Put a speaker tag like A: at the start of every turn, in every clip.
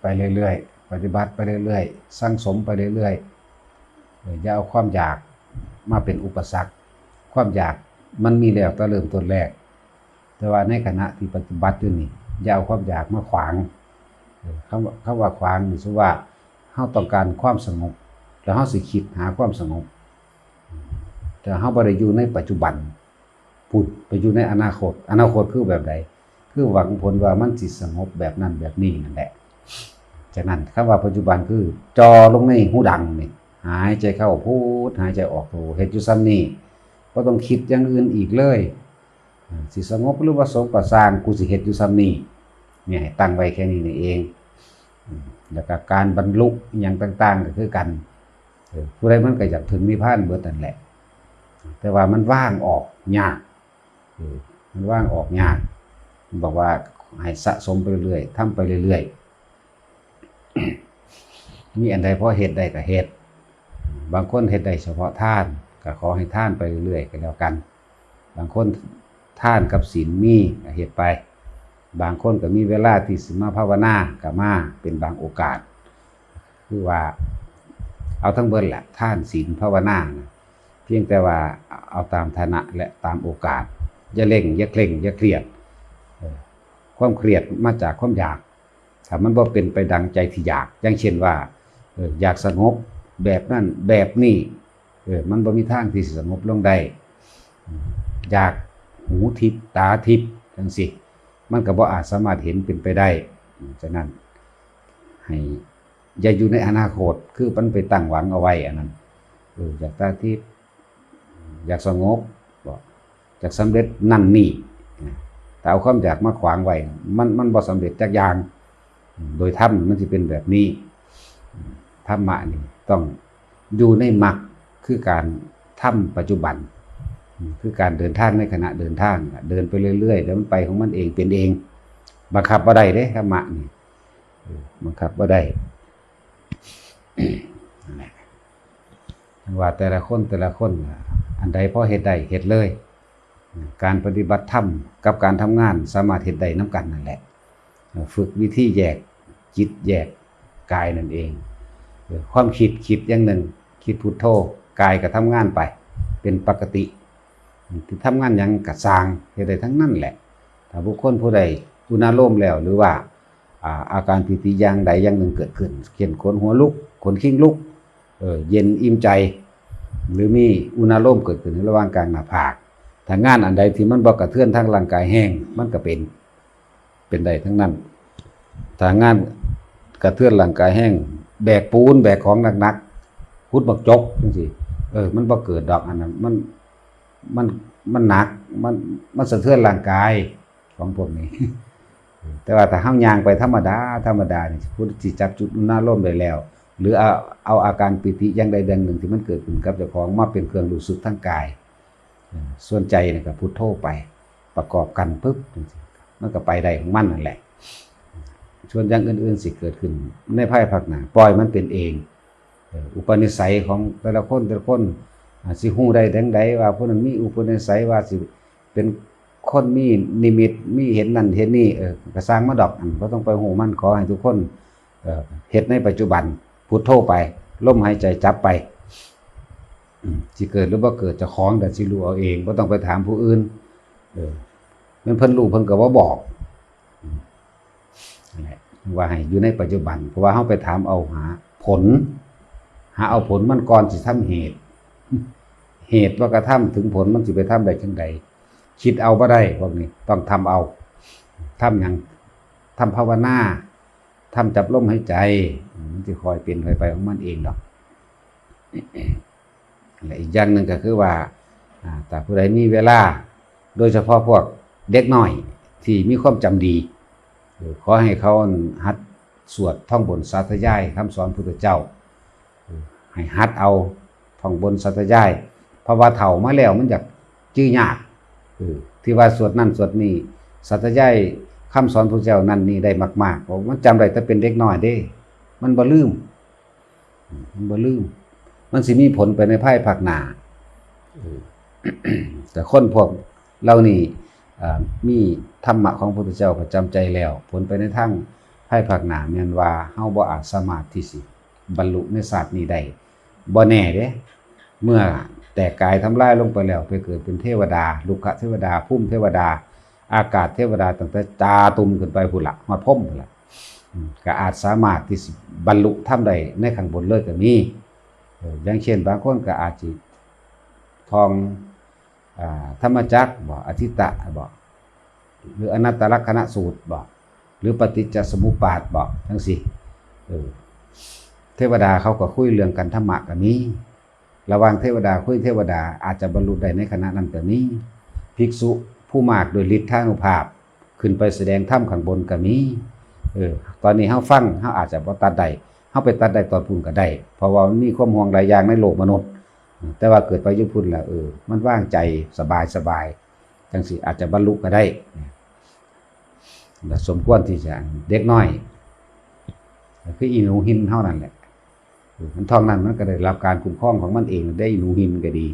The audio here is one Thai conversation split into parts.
A: ไปเรื่อยๆ ปฏิบัติไปเรื่อยๆ สร้างสมไปเรื่อยๆอย่าเอาความอยากมาเป็นอุปสรรค ความอยากมันมีแล้วตั้งเริ่มต้นแรก แต่ว่าในขณะที่ปฏิบัติอยู่นี่อย่าเอาความอยากมาขวางเออคำว่าคำว่าขวางนี่คือว่าเฮาต้องการความสงบ แล้วเฮาสิคิดหาความสงบ แต่เฮาบ่ได้อยู่ในปัจจุบันพูดไปอยู่ในอนาคต อนาคตคือแบบใด คือหวังผลว่ามันสิสงบแบบนั้นแบบนี้นั่นแหละ จากนั้นคำว่าปัจจุบันคือ จอลงในหูดังนี่หายใจเข้าพูดหายใจออกโทเฮ็ดอยู่ซ้ำนี่บ่ต้องคิดอย่างอื่นอีกเลยสิสงบหรือว่าสงประสร้างกูสิเฮ็ดอยู่ซ้ำนี่เนี่ยตั้งไว้แค่นี้นี่เองแล้วก็การบรรลุอย่างต่าง ๆ ก็คือกันผู้ใดมันก็อยากถึงนิพพานเบิดนั่นแหละ แต่ว่ามันว่างออกยากมันว่างออกยากบอกว่าให้สะสมไปเรื่อยๆทำไปเรื่อยๆ มีอันใดเพอเฮ็ดได้ก็เฮ็ดบางคนเฮ็ดได้เฉพาะท่านก็ขอให้ท่านไปเรื่อยๆก็แล้วกัน บางคนท่านกับศีลมีเฮ็ดไป บางคนก็มีเวลาที่สมาภาวนาก็มาเป็นบางโอกาส คือว่าเอาทั้งเบิดแหละท่านศีลภาวนานะเพียงแต่ว่าเอาตามฐานะและตามโอกาสอย่าเร่งอย่าเคร่งอย่าเครียดความเครียดมาจากความอยาก ถ้ามันบ่เป็นไปดังใจที่อยาก อย่างเช่นว่าอยากสงบแบบนั้นแบบนี้มันบ่มีทางที่สิสงบลงได้อยากหูทิพตาทิพย์จังสิมันก็บ่อาจสามารถเห็นเป็นไปได้ฉะนั้น ให้อย่าอยู่ในอนาคตคือมันไปตั้งหวังเอาไว้อันนั้นเอออยากตาทิพย์อยากสงบบ่อยากสำเร็จนั่นนี่แต่เอาความอยากมาขวางไว้มันมันบ่สำเร็จจักอย่าง โดยธรรมมันจะเป็นแบบนี้ธรรมะนี่ต้องอยู่ในมรรคคือการทำปัจจุบัน คือการเดินทางในขณะเดินทาง เดินไปเรื่อยๆแล้วมันไปของมันเองเป็นเอง บังคับว่าได้เด้ธรรมะนี่บังคับว่าได้ว่าแต่ละคนแต่ละคนอันใดพอเหตุใดเหตุเลย การปฏิบัติธรรมกับการทำงานสามารถเหตุใดน้ำกันนั่นแหละ ฝึกวิธีแยก จิตแยกกายนั่นเอง ความคิดคิดอย่างหนึ่ง คิดพุทโธกายก็ทำงานไป เป็นปกติที่ทำงานอย่างกระสร้างเหตุใดทั้งนั้นแหละ ถ้าบุคคลผู้ใดอุณาโลมแล้วหรือว่าอาอาการปิติอย่างใดอย่างหนึ่งเกิดขึ้นเช่นขนหัวลุกขนขิ้งลุกเเย็นอิ่มใจ หรือมีอุณาโลมเกิดขึ้นในระหว่างกลางหน้าผากถ้างานอันใดที่มันบ่กระเทือนทางร่างกายแห้งมันก็เป็นเป็นได้ทั้งนั้นถ้างาน กระเทือนร่างกายแห้ง แบกปูน แบกของหนักๆพุดบักจกจังซี่เออ มันบ่เกิดดอกอันนั้น มัน มัน มันหนัก มัน มันสะเทือนร่างกายของพวกนี้ แต่ว่าถ้าเฮายางไปธรรมดา ธรรมดานี่พุทธจิจับจุดหน้าร่มได้แล้ว หรือเอาเอาอาการปิติอย่างใดอย่างหนึ่งที่มันเกิดขึ้นกับเจ้าของมาเป็นเครื่องรู้สึกทางกาย ส่วนใจนี่ก็พุทโธไป ประกอบกันปุ๊บจังซี่มันก็ไปได้ของมันนั่นแหละ ส่วนอย่างอื่นๆสิเกิดขึ้น ในภายภาคหน้าปล่อยมันเป็นเอง อุปนิสัยของแต่ละคนแต่ละคนสิฮู้ได้ดังใดว่าผู้นั้นมีอุปนิสัยว่าสิเป็นคนมีนิมิตมีเห็นนั่นเห็นนี่เออกระสร้างมาดอกอันบ่ต้องไปฮู้มันขอให้ทุกคนเอ่อเฮ็ดในปัจจุบันพุทโธไปลมหายใจจับไปสิเกิดหรือบ่าเกิดจะของแต่สิรู้เอาเองบ่ต้องไปถามผู้อื่นเออมันเพิ่นรู้เพิ่นก็บ่บอก ว่าให้อยู่ในปัจจุบัน เพราะว่าเฮาไปถามเอาหาผล หาเอาผลมันก่อนสิทำเหตุ เหตุว่ากระทำถึงผลมันสิไปทำได้จังใดคิดเอาบ่ได้พวกนี้ต้องทำเอาทำหยังทำภาวนาทำจับลมหายใจ มันสิคอยเป็นคอยไปของมันเองดอกและอีกอย่างหนึ่งก็คือว่าแต่ผู้ใดมีเวลา โดยเฉพาะพวกเด็กน้อย ที่มีความจำดี ขอให้เขาหัดสวดท่องบนสาธยายคำสอนพุทธเจ้า ให้หัดเอาท่องบนสาธยายเพราะว่าเฒ่ามาแล้วมันอยากจื้อยากเอที่ว่าสวดนั่นสวดนี่สาธยายคำสอนพุทธเจ้านั่นนี่ได้มากๆเพราะมันจำได้แต่เป็นเด็กน้อยเด้ มันบ่ลืมอืมมันบ่ลืม มันสิมีผลไปในภายภาคหน้าแต่คนพวกเรานี่ มีธรรมะของพระพุทธเจ้าประจำใจแล้ว ผลไปในทางภภายภาคหนาแม่นว่าเฮาบ่อาจสามารถที่สิ บรรลุในศาสตร์นี้ได้บ่แน่เด้เมื่อแต่กายทำลายลงไปแล้วไปเกิดเป็นเทวดา ลุกะเทวดาภูมิเทวดา อากาศเทวดาตั้งแต่จาตุมขึ้นไปพุ่นละฮอดพรหมพุ่นละก็อาจสามารถที่สิบรรลุธรรมได้ในข้งบนเลยก็มีอย่างเช่นบางคนก็อาจสิทอง ธรรมจักรบ่อธิตะบ่หรืออนัตตลักษณะสูตรบ่หรือปฏิจจสมุปบาทบ่ทั้งสี่เออเทวดาเขาก็คุยเรื่องกันธรรมะก็มีระว่างเทวดาคุยเทวดาอาจจะบรรลุได้ในขณะนั้นก็มีภิกษุผู้มากโดยฤทธานุภาพ ขึ้นไปแสดงถ้ำข้างบนก็มีเออตอนนี้เฮาฟังเฮาอาจจะบ่ตัดได้เฮาไปตัดได้ตอนพุ่นก็ได้เพราะว่ามันมีความห่วงหลายอย่างในโลกมนุษย์ แต่ว่าเกิดไปยุพุ่นแล้วเออ มันว่างใจสบายสบายจังสิอาจจะบรรลุก็ได้สมควรที่จะเด็กน้อยคืออีหนูหินเท่านั้นแหละมันทองนั้นมันก็ได้รับการคุ้มครองของมันเองได้อีหนูหินก็ดี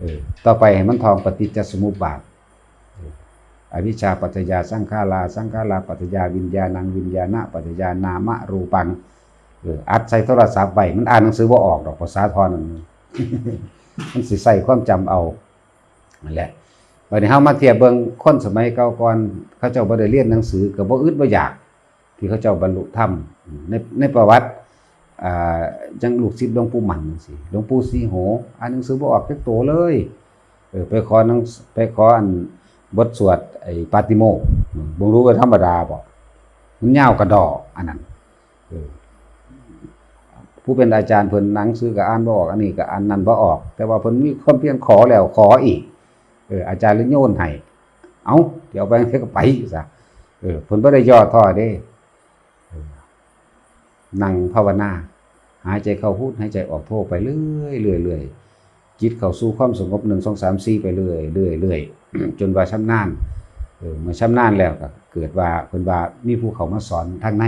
A: เออ ต่อไปให้มันทองปฏิจจสมุปบาทอวิชชาปัจจยาสังขาราสังขาราปัจจยาวิญญาณังวิญญาณะปัจจยานามะรูปังเอออัดใส่โทรศัพท์ไว้มันอ่านหนังสือบ่าออกดอกภาษาทอนั่น มันสิใส่ความจำเอานั่นแหละวันนี้เฮามาเทียบเบิ่งคนสมัยเก่าก่อนเขาเจ้าบ่ได้เรียนหนังสือก็บ่อึดบ่อยาก ที่เขาเจ้าบรรลุธรรมในในประวัติอ่าจังลูกศิษย์หลวงปู่หมันจังซี่หลวงปู่สีโหอ่านหนังสือบ่ออกจักโตเลยเออไปขอนังไปขออันบทสวดไอ้ปาติโมกบ่รู้ว่าธรรมดาบ่มันยาวกระดออันนั้นเออ ผู้เป็นอาจารย์เพิ่นหนังสือก็อ่านบ่ออก อันนี้ก็อ่านนั่นบ่ออก แต่ว่าเพิ่นมีความเพียรขอแล้วขออีกเอออาจารย์เลยโยนให้เอาเดี๋ยวไปเฮ็ดก็ไปซะเออเพิ่นบ่ได้ย่อท้อเด้นั่งภาวนาหายใจเข้าพูดหายใจออกโทไปเรื่อยเรื่อยเรื่อยจิตเข้าสู่ความสงบ1 2 3 4ไปเรื่อยเรื่อยเรื่อยจนว่าชำนาญเออเมื่อชำนาญแล้วก็เกิดว่าเพิ่นว่ามีผู้เขามาสอนทางใน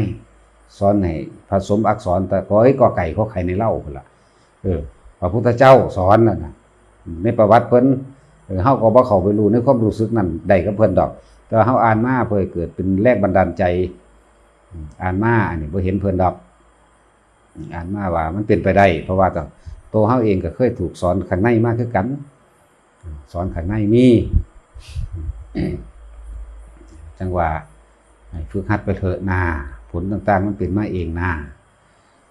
A: สอนให้ผสมอักษรแต่ขอให้กอไก่ขอไข่ในเหล้าพุ่นละเออ พระพุทธเจ้าสอนนั่นะในประวัติเพิ่นเออเฮาก็บ่เข้าไปรู้ในความรู้สึกนั้นได้กับเพิ่นดอก แต่เฮาอ่านมาเพื่อเกิดเป็นแรงบันดาลใจ อ่านมาอันนี้บ่เห็นเพิ่นดอก อ่านมาว่ามันเป็นไปได้ เพราะว่าตัวตัวเฮาเองก็เคยถูกสอนข้างในมากคือกัน สอนข้างในมีจังว่าฝึกหัดไปเถอะนา ผลต่างๆ มันเป็นมาเองนา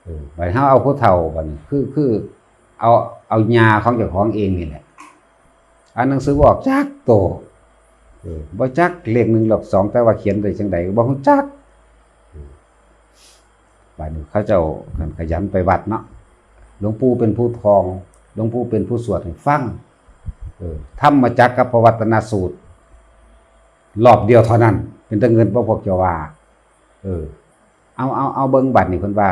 A: เออไปเฮาเอาผู้เฒ่าบัดนี้คือคือเอาเอาญาของเจ้าของเองนี่แหละอ่านหนังสือบอกจักโตเออบ่จักเลขหนึ่งหลอกสองแต่ว่าเขียนได้จังใดก็บ่ฮู้จักบัดนี้เขาเจ้ากันขยันไปวัดเนาะหลวงปู่เป็นผู้ทองหลวงปู่เป็นผู้สวดให้ฟังเออธรรมจักกับประวัตนาสูตรรอบเดียวเท่านั้น เป็นแตัเงินบ่พวกเจ้าว่า เออ เอาเอาเอาเบิ่งบัตรนี่เพิ่นว่า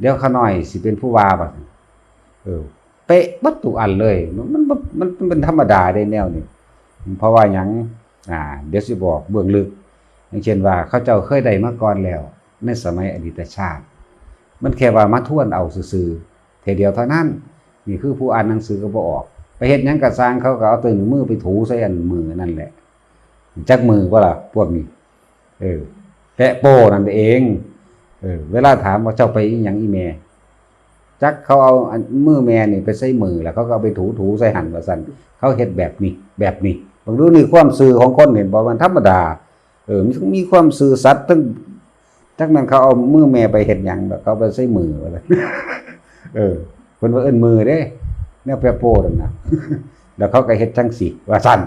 A: เดี๋ยวขาน้อยสิเป็นผู้ว่าบัดเออเป๊ะบัดทุอันเลย มันมันมันเป็นธรรมดาได้แนวนี้เพราะว่ายังอ่า เดี๋ยวสิบอกเบื้องลึก อย่างเช่นว่าเขาเจ้าเคยได้มาก่อนแล้ว ในสมัยอดีตชาติ มันแค่ว่ามาทวนเอาซื่อเทเดียวเท่านั้นนี่คือผู้อ่านหนังสือก็บ่ออก ไปเฮ็ดหยังก็สร้างเขาก็เอาตึงมือไปถูใส่อันมือนั่นแหละจักมือว่าล่ะพวกนี้ เออแปะโป้นั่นเอง เออเวลาถามว่าเจ้าไปอีหยังอีแม่จักเขาเอามือแม่นี่ไปใส่มือแล้วเขาก็เอาไปถูถูใส่หันว่าซั่นเขาเฮ็ดแบบนี้แบบนี้บางดูนี่ความซื่อของคนเห็นบ่มันธรรมดา เออมันต้องมีความซื่อสัตย์ตั้งจักนั้นเขาเอามือแม่ไปเฮ็ดหยังแบบเขาไปใส่มือว่าซั่นเออเพิ่นว่าเอิ้นมือเด้แนวแปะโป้นั่นะแล้วเขาก็เฮ็ดจังซี่ว่าซั่น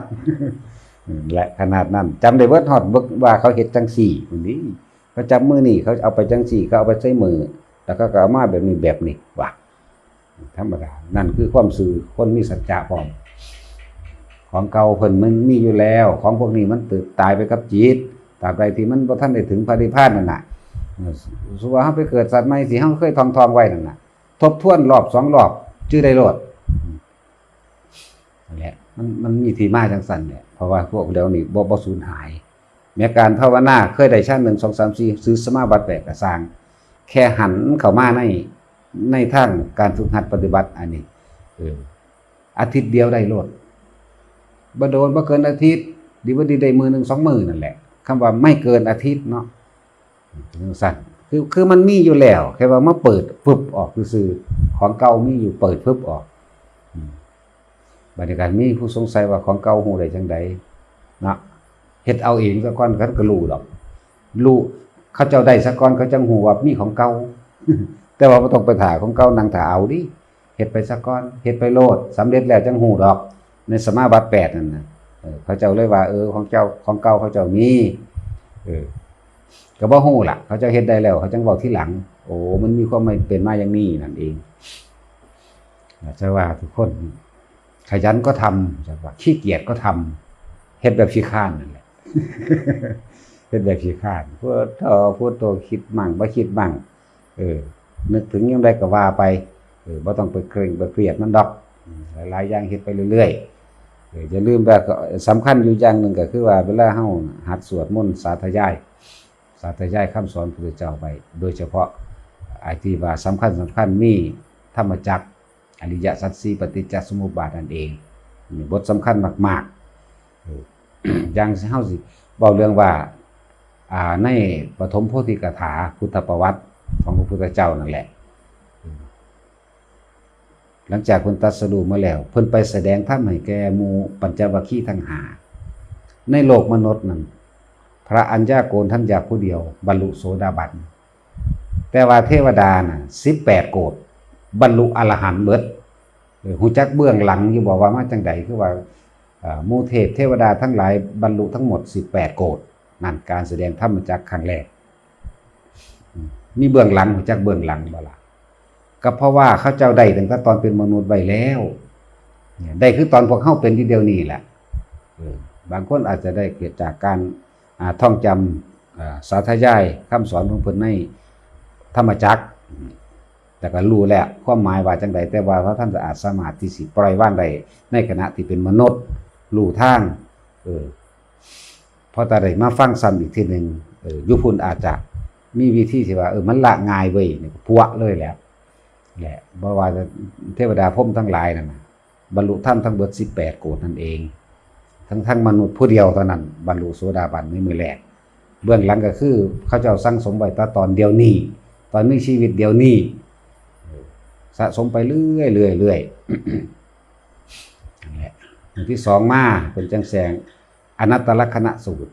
A: และขนาดนั้นจำได้เบิดฮอดบิกว่าเขาเฮ็ดจังสี่มื้อนี้ เขาจับมือนี่เขาเอาไปจังสี่เขาเอาไปใส่มือ แล้วก็ก็เอามาแบบนี้แบบนี้ว่าธรรมดา นั่นคือความสื่อคนมีสัจจะพร้อมของเก่าเพิ่นมันมีอยู่แล้ว ของพวกนี้มันตึกตายไปกับจิตตราบใดที่มันบ่ทันได้ถึงพระนิพพานนั่นน่ะสุว่าเฮาไปเกิดสัตว์ใหม่ที่เฮาเคยทองๆไว้นั่นน่ะ ทบทวนรอบสองรอบชื่อได้โลดนั่นแหละมันมันมีที่มาจังสันเนี่ยเพราะว่าพวกเดี๋ยวนี้บ่บ่สูญหาย แม้การภาวนาเคยได้ชั้นหนึ่งสองสามสี่ซื้อสมาบัติแปดกระสาง แค่หันเข้ามาในในทางการฝึกหัดปฏิบัติอันนี้อออาทิตย์เดียวได้โลดบ่โดนบ่เกินอาทิตย์ ดีบ่ดีได้มือหนึ่งสองมือนั่นแหละคำว่าไม่เกินอาทิตย์เนาะสั่นคือคือมันมีอยู่แล้ว แค่ว่ามาเปิดปึ๊บออกซื่อของเก่ามีอยู่เปิดปึ๊บออกบรรยากาศมีผู้สงสัยว่าของเก่าหูได้จังใดเนาะ เฮ็ดเอาเองซะก่อนเขาก็รู้ดอกรู้เขาเจ้าได้ซะก่อนเขาจังหูว่ามีของเก่าแต่ว่าบ่ต้องไปถ่าของเก่านั่งถ่าเอาดิเฮ็ดไปซะก่อนเฮ็ดไปโลดสำเร็จแล้วจังหูดอก ในสมาบัติ8นั่นน่ะเออเขาเจ้าเลยว่า เออของเจ้าของเก่าเขาเจ้ามีเออก็บ่ฮู้ล่ะ เขาจะเฮ็ดได้แล้ว เขาจังบอกที่หลัง โอ้มันมีความไม่เป็นมาอย่างนี้นั่นเองอาจะว่าทุกคน ขยันก็ทำจะว่าขี้เกียจก็ทำเฮ็ดแบบขี้ข้านนั่นแหละ เฮ็ดแบบขี้ขานพูดทอพูดโตคิดมั่งบ่คิดมั่งเออ นึกถึงยังไดก็ว่าไปเออบ่ต้องไปเกรงไปเครียดมันดอก หลายๆอย่างเฮ็ดไปเรื่อยๆเอออย่าลืมว่าสำคัญอยู่อย่างหนึ่งก็คือว่าเวลาเฮาหัดสวดมนต์สาธยาย สาธยายคำสอนพระเจ้าไป โดยเฉพาะไอ้ที่ว่าสำคัญสำคัญมีธรรมจักรอริยสัจสี่ปฏิจจสมุปบาทนั่นเองบทสำคัญมากๆ อย่างเฮาสิเว้าเรื่องว่าอ่าในปฐมโพธิกถาพุทธประวัติของพระพุทธเจ้านั่นแหละ หลังจากเพิ่นตัสรูมาแล้ว เพิ่นไปแสดงธรรมให้แกมูปัญจวัคคีย์ทั้งหา ในโลกมนุษย์นั้นพระอัญญาโกณท่านอยากผู้เดียว บรรลุโสดาบันแต่ว่าเทวดาน่ะสิบแปดโกดบรรลุอรหันต์เบิดหูจักเบื้องหลังอยู่บอกว่ามาจังใดคือว่า มูเทพเทวดาทั้งหลายบรรลุทั้งหมดสิบแปดโกดนั่นการแสดงธรรมจักครั้งแรก มีเบื้องหลังหูจักเบื้องหลังบ่ละก็เพราะว่าเขาเจ้าได้ตั้งแต่ตอนเป็นมนุษย์ไว้แล้วเนี่ยได้คือตอนพวกเข้าเป็นที่เดียวนี่แหละบางคนอาจจะได้เกิดจากการาท่องจำอ่าสาธยายคำสอนของเพิ่นในธรรมจักรแต่ก็รู้แหล้วความหมายว่าจังใดแต่ว่าพระท่านจะอาจสามารถที่สิปล่อยว่างได้ในขณะที่เป็นมนุษย์ รู้ทางเออพอตาได้มาฟังซ้ำอีกทีหนึ่งเออยุพุนอาจจะมีวิธีที่ว่าเออมันละง่ายเว้ยเนี่ยพวเลยแหล้วแหละบ่ว่าเทวดาพรมทั้งหลายนั่นนะบรรลุธรรมทั้งเบิด18โกดนั่นเอง ทั้งทั้งมนุษย์ผู้เดียวเท่านั้น บรรลุโสดาบันในมือแรกเบื้องหลังก็คือเขาเจ้าสร้างสมไว้แตตอนเดียวนี้ ตอนมีชีวิตเดียวนี้สะสมไปเรื่อยเรื่อยเรื่อย อันที่สองมาเป็นจังแสงอนัตตลักษณะสูตร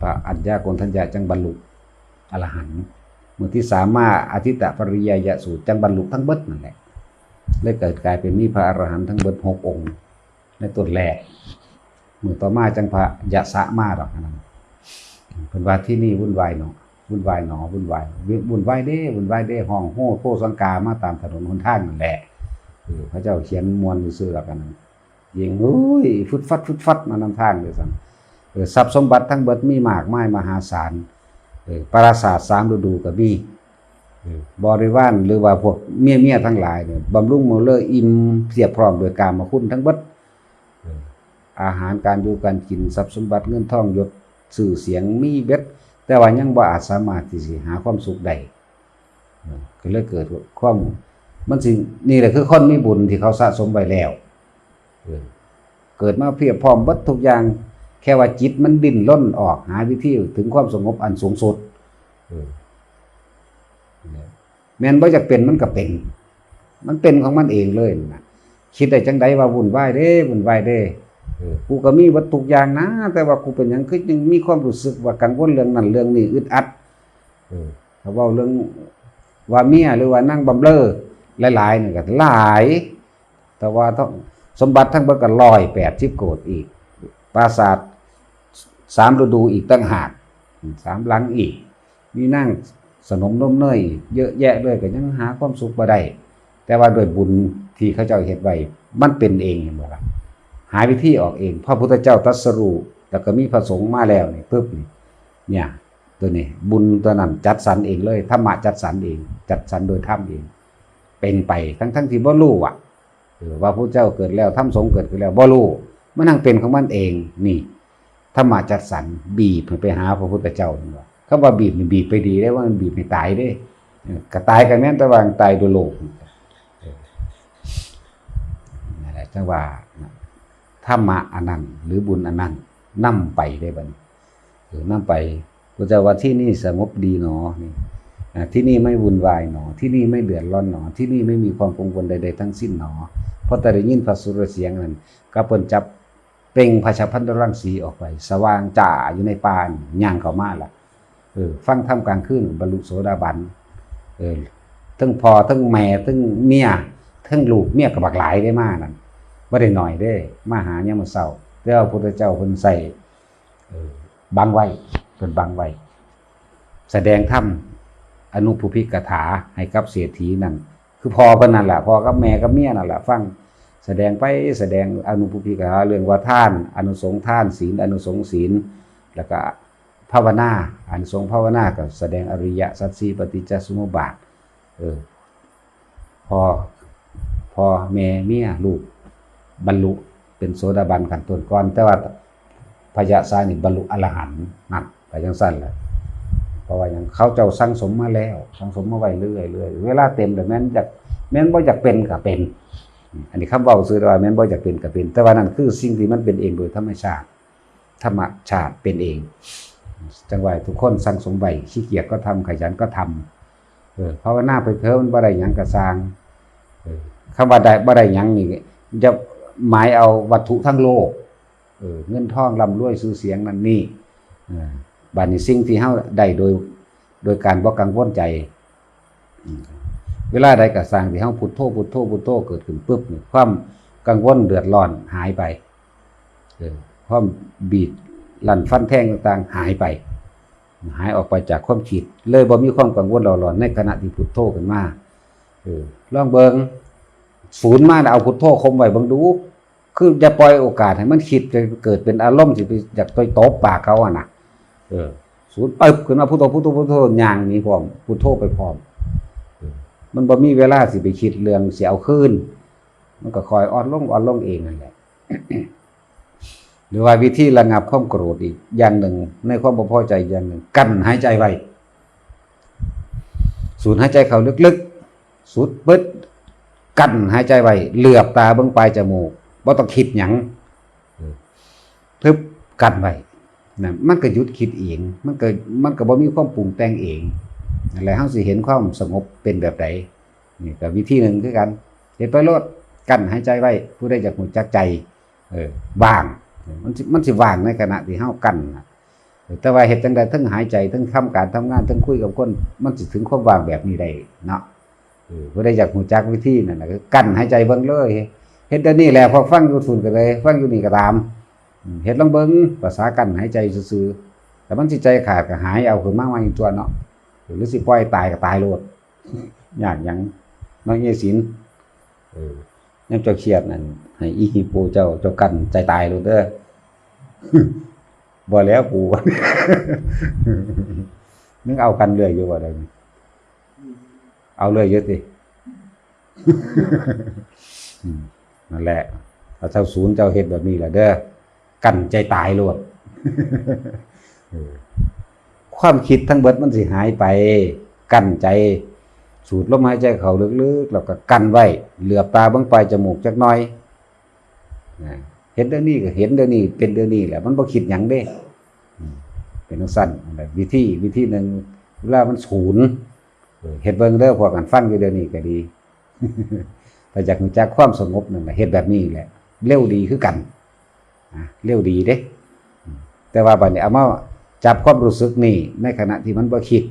A: พระอัญญาโกณทัญญาจังบรรลุอรหันต์มือที่สามมาอธิตตปริยายสูตรจังบรรลุทั้งเบิดนั่นแหละเลยเกิดกลายเป็นมีพระอรหันต์ทั้งเบิดหกองค์ ในต้นแรกมือต่อมาจังพระยะสะมาดอกนั้นเพิ่นว่าที่นี่วุ่นวายเนาะวุ่นวายหนอวุ่นวายวุ่นวายเด้วุ่นวายเด้ห้องโห่โคสังกามาตามถนนหนทางนั่นแหละพระเจ้าเขียนมวลซื่อๆดอกอันนั้น ยิงโอ้ยฟุดฟัดฟุดฟัดมานำทางเลยซั่นเออทรัพย์สมบัติทั้งเบิดมีมากมายมหาศาลเออปราสาทสามฤดูก็มีบริวารหรือว่าพวกเมียเมียทั้งหลายเนี่ยบำรุงโมเลอร์อิ่มเสียบพร้อมโดยการมาคุณทั้งเบิดอาหารการอยู่การกินทรัพย์สมบัติเงินทองยศสื่อเสียงมีเบ็ด แต่ว่ายังบ่อาจสามารถที่สิหาความสุขได้เออก็เลยเกิดความมันสินี่แหละคือคนมีบุญที่เขาสะสมไว้แล้ว เออเกิดมาเพียบพร้อมเบิดทุกอย่าง แค่ว่าจิตมันดิ้นร่นออกหาวิธีถึงความสงบอันสูงสุดเออแม่นบ่อยากเป็นมันก็เป็น มันเป็นของมันเองเลยนะคิดได้จังใดว่าวุ่นวายเด้วุ่นวายเด้เออกูก็มีวัตถุกอย่างนะ แต่ว่ากูเป็นหยังคือยังมีความรู้สึกว่ากังวลเรื่องนั้นเรื่องนี้อึดอัดเออถ้าเว้าเรื่องว่าเมียหรือว่านั่งบำเรอหลายๆนี่ก็หลาย แต่ว่าต้อง สมบัติทั้งเบิดก็180โกดอีก ปราสาทสามฤดูอีกตั้งหากสามหลังอีก มีนั่งสนมนมเนยเยอะแยะเลยก็ยังหาความสุขบ่ได้ แต่ว่าโดวยบุญที่เขาเจ้าเฮ็ดไว้มันเป็นเองเห็นบ่ล่ะหายวิธีออกเองพระพุทธเจ้าตรัสรู้แล้วก็มีพระสงฆ์มาแล้วนี่ปึ๊บนี่เนี่ยตัวนี้บุญตัวนั้นจัดสรรเองเลยธรรมะจัดสรรเอง จัดสรรโดยธรรมเอง เป็นไปทั้งทั้งที่บ่รู้อะ ว่าพระเจ้าเกิดแล้วธรรมสงฆ์เกิดขึ้นแล้วบ่รู้มันนั่งเป็นของมันเองนี่ธรรมะจัดสรรบีบไปหาพระพุทธเจ้านี่ว่าคำว่าบีบนี่บีบไปดีได้ว่ามันบีบไม่ตายเด้กระตายกันแม่นต่ว่าตายโดยโลกนั่นแหละจังว่าธรรมะอันนั้นหรือบุญอันนั้นนำไปได้บัดนี้เออนำไปพระเจ้าว่าที่นี่สงบดีหนอนี่ ที่นี่ไม่วุ่นวายหนอ ที่นี่ไม่เดือดร้อนหนอ ที่นี่ไม่มีความกังวลใดๆทั้งสิ้นหนอ เพราะแต่ได้ยินพระสุรเสียงนั้นก็เปิ้นจับเปล่งพระชพันธรังสีออกไป สว่างจ่าอยู่ในปานย่างเขามาล่ะเออฟังธรรมกลางคืนบรรลุโสดาบันเออทั้งพอทั้งแม่ทั้งเมียทั้งลูกเมียกับบักหลายได้มากนั่นบ่ได้หน่อยเด้ มาหายามมื้อเช้าแต่ว่าพระพุทธเจ้าเพิ่นใส่เออบังไว้เพิ่นบังไว้ แสดงธรรม อนุภูพิกถาให้กับเศรษฐีนั่นคือพอเพิ่นนั่นแหละพอกับแม่กับเมียนั่นแหละฟังแสดงไปแสดงอนุภูพิกถาเรื่องว่าท่าน อนุสงท่านศีลอนุสงศีล แล้วก็ภาวนาอนุสงภาวนาก็แสดงอริยสัจสีปฏิจจสมุปบาทเออพอพอแม่เมียลูกบรรลุเป็นโสดาบันกันต้นก่อน แต่ว่าพญาสานี่บรรลุอรหันต์นั่นไปจังสั้นแหละ เพราะว่าอย่างเขาเจ้าสั่งสมมาแล้วสั่งสมมาไว้เรื่อยเรื่อยเวลาเต็มแต่แม้นอยากแม้นบ่อยากเป็นก็เป็น อันนี้คำว้าซื้อว่าแม้นบ่อยากเป็นก็เป็น แต่ว่านั่นคือสิ่งที่มันเป็นเองโดยธรรมชาติธรรมชาติเป็นเอง จังหวะทุกคนสั่งสมไว้ขี้เกียจก็ทำขยันก็ทำเออภาวนาไปเถอะมันบ่ได้หยังก็สร้างเออคำว่าได้บ่ได้หยังนี่จะหมายเอาวัตถุทั้งโลกเออเงินทองร่ำรวยชื่อเสียงนั่นนี่เออ บัดนี้สิ่งที่เฮาได้โดยโดยการบ่กังวลใจ เวลาใดก็สร้างที่เฮาพุทโธพุทโธพุทโธเกิดขึ้นปุ๊บนี่ความกังวลเดือดร้อนหายไปเออความบีดลั่นฟันแทงต่างๆ หายไป หายออกไปจากความคิดเลยบ่มีความกังวลหลอนในขณะที่พุทโธขึ้นมาเออลองเบิงศูนย์มาเอาพุทโธคมไว้เบิงดูคือจะปล่อยโอกาสให้มันคิดจะเกิดเป็นอารมณ์ที่อยากต่อยตบปากเขาอะนะ เออศูนย์ปึ๊บขึ้นมาพุทโธพุทโธพุทโธย่างหนี้พร้อมพุทโธไปพร้อมเออมันบ่มีเวลาสิไปคิดเรื่องสิเอาคืนมันก็คอยอ่อนลงอ่อนลงเองนั่นแหละหรือว่าวิธีระงับความโกรธอีกอย่างหนึ่ง ในความบ่พอใจอย่างหนึ่ง กั้นหายใจไว้สูดหายใจเข้าลึกๆสูดปึ๊ดกั้นหายใจไว้เหลือบตาเบิ่งปลายจมูกบ่ต้องคิดหยังเออทึบกั้นไว้ นะมันก็หยุดคิดเอง มันก็มันก็บ่มีความปรุงแต่งเองนั่นแหละเฮาสิเห็นความสงบเป็นแบบใดนี่ก็วิธีหนึ่งคือกันเฮ็ดไปโลดกั้นหายใจไว้ผู้ใดอยากรู้จักใจ เออว่าง มันมันสิว่างในขณะที่เฮากั้นแต่ว่าเฮ็ดจังได๋ทั้งหายใจทั้งทำการทำงานทั้งคุยกับคน มันสิถึงความว่างแบบนี้ได้เนาะเออผู้ใดอยากรู้จักวิธีนั่นน่ะก็กั้นหายใจเบิ่งเลยเฮ็ดเดี๋ยวนี้แหละพอฟังอยู่ทุนก็เลย ฟังอยู่นี่ก็ตาม เฮ็ดลองเบิ่งภาษากันหายใจซื่อๆแต่มันสิใจขาดก็หายเอาขึ้นมาใหม่อีกตัวเนาะหรือสิปล่อยตายก็ตายโลดยากยังน้อยเยสินเออยังเจ้าเครียดนั่นให้อีฮิปโปเจ้าเจ้ากันใจตายโลดเด้อบ่แล้วกูนึกเอากันเรื่อยอยู่ว่าได้เอาเรื่อยอยู่ตินั่นแหละเอาเจ้าศูนย์เจ้าเฮ็ดแบบนี้แหละเด้อ กันใจตายโลดเออความคิดทั้งเบิดมันสิหายไป กั้นใจ สูดลมหายใจเข้าลึกๆแล้วก็กั้นไว้ เหลือบตาเบิ่งปลายจมูกจักหน่อยนะเห็นเดี๋ยวนี้ก็เห็นเดี๋ยวนี้ เป็นเดี๋ยวนี้แหละมันบ่คิดหยังเด้อืมเป็นจังซั่นแบบวิธีวิธีหนึงเวลามันศูนย์เออเฮ็ดเบิ่งเด้อพวกกันฟังอยู่เดี๋ยวนี้ก็ดีแต่จากรู้จักความสงบนั่นแหละเฮ็ดแบบนี้แหละ เร็วดีคือกันอะ เร็วดีเด้แต่ว่าบัดนี้เอามาจับความรู้สึกนี่ในขณะที่มันบ่คิด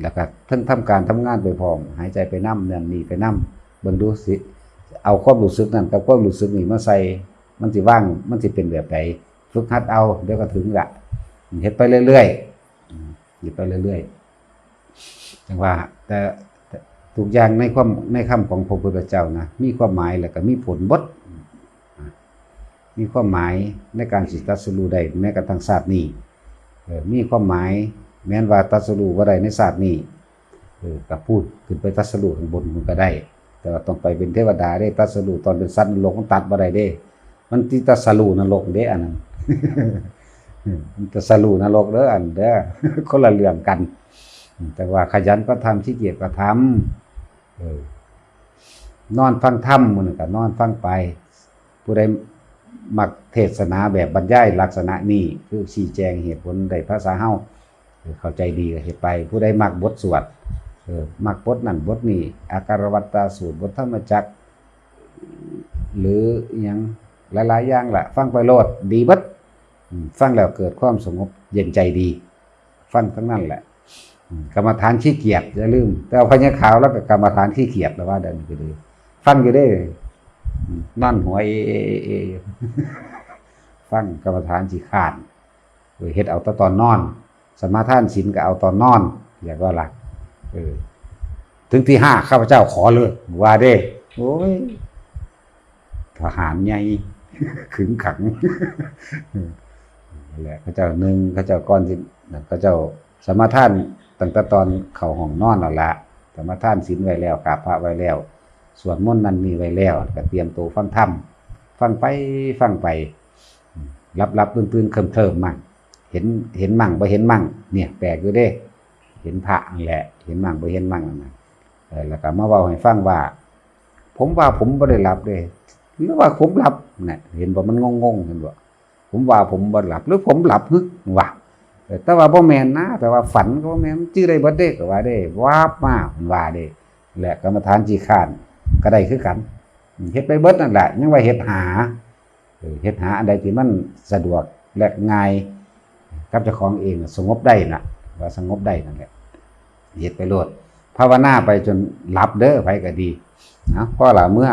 A: แล้วก็ทั้งทำการทำงานไปพร้อมหายใจไปน้ำนั่นนี่ไปน้ำเบิ่งดูสิเอาความรู้สึกนั่นกับความรู้สึกนี่มาใส่มันสิว่างมันสิเป็นแบบไหนฝึกหัดเอาเดี๋ยวก็ถึงละเฮ็ดไปเรื่อยๆเฮ็ดไปเรื่อยๆจังว่าแต่ทุกอย่างในความในคำของพระพุทธเจ้านะมีความหมายแล้วก็มีผลบด มีความหมายในการสิตัสรู้ได้แม้กระทั่งศาสตร์นี้มีความหมายแม้นว่าตัสรูว่าได้ในศาสตร์นี้เออก็พูดขึ้นไปตัสรูข้างบนมันก็ได้ แต่ว่าต้องไปเป็นเทวดาได้ตัสรูตอนเป็นสัตว์นรกมันตัดบ่ได้เด้ มันที่ตรัสรูนรกเด้อันนั้นมันตัสรูนรกเด้ออันเด้อคนละเรื่องกัน แต่ว่าขยันก็ทำขี้เกียจก็ทำเออนอนฟังธรรมมันก็นอนฟังไปผู้ใด มักเทศนาแบบบรรยายลักษณะนี้คือชี้แจงเหตุผลในภาษาเฮาเข้าใจดีก็เฮ็ดไป ผู้ใดมักบทสวดมักบทนั่นบทนี้อาการวัตตาสูตรบทธรรมจักหรืออหยังหลายๆอย่างละฟังไปโลดดีบัดฟังแล้วเกิดความสงบเย็นใจดี ฟังทั้งนั้นแหละ กรรมฐานขี้เกียจอย่าลืม แต่เอาพญาขาวแล้วก็กรรมฐานขี้เกียจแล้วว่าเดินไปเลยฟังอยู่ได้ นั่นหัวเอเอเอเอฟังกรรมฐานจีขานเฮ็ดเอาตตอนนอน สมาทานศีลก็เอาตอนนอน อย่ากว่าหลักเออถึงที่ห้าข้าพเจ้าขอเลยว่าเด้โอ้ยทหารใหญ่ขึงขังนั่แหละเขาเจ้าหนึ่งเขาเจ้าก้อนที่นั่นเขาเจ้าสมาทานตั้งแต่ตอนเข่าห้องนอนแล้วละสมาทานศีลไว้แล้วกราบพระไว้แล้ว สวดมนต์นั้นมีไว้แล้วก็เตรียมตัวฟังธรรมฟังไปฟังไป รับรับตื่นตื่นเคิมเคิมมั่งเห็นเห็นมั่งบ่เห็นมั่งเนี่ยแปลกอยู่เด้ เห็นพระนั่แหละ เห็นมั่งบ่เห็นมั่งนั่นนะแล้วก็มาว้าให้ฟังว่า ผมว่าผมบ่ได้หลับเลยหรือว่าผมหลับน่ะเห็นบ่ามันงงๆเห็นบ่ผมว่าผมบ่หลับ หรือผมหลับฮึว่าแต่ว่าบ่แม่นนะ แต่ว่าฝันก็บ่แม่นชื่อได้บ่ได้ก็ว่าได้วาบมาว่าได้และกรรมฐานจีขาน ก็ได้คือกันเฮ็ดไปเบิดนั่นแหละยังว่าเฮ็ดหาเฮ็ดหาอันใดที่มันสะดวกและง่ายกับเจ้าของเองสงบได้น่ะ ว่าสงบได้นั่นแหละเฮ็ดไปโลดภาวนาไปจนหลับเด้อไผก็ดีนะเพราะล่ะเมื่อ